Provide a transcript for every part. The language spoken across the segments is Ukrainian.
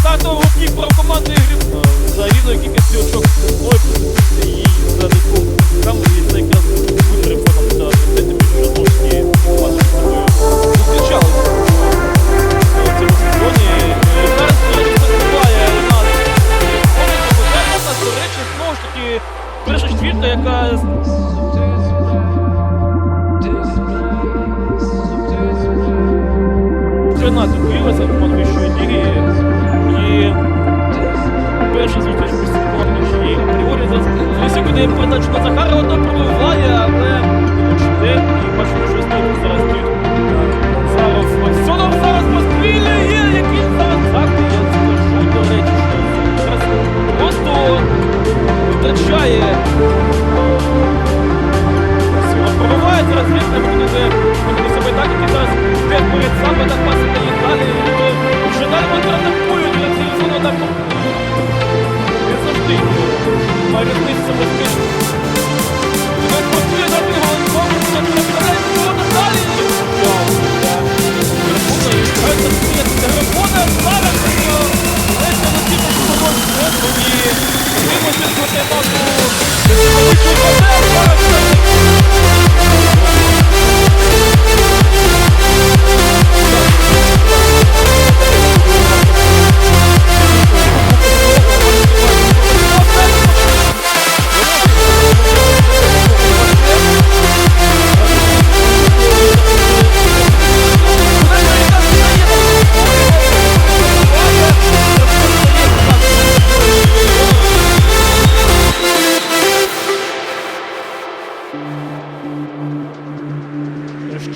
стартового дні про команду ігрів за рівною кількістю очок Лойк і за дитку. Там це якраз витримка на 10 більше злочні яка Тринадцять боїлася. Сьогодні передачу на Захарова то пробиває, але не і бачимо.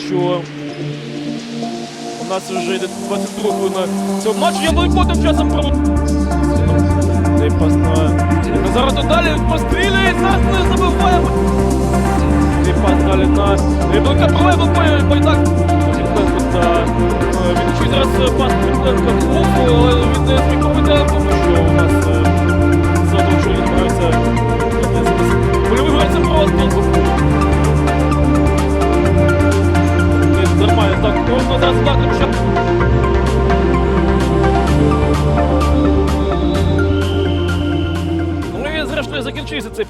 Що у нас вже йде 22 хвилина цього матчу. Я бойко тим часом про не пас на зараз далі пострілює, нас не забиває. Не пас далі на Рибалка проває Байдак. Зінкленко та е, він чуть зараз е, пас Рибалка Ну і зрештою закінчився цей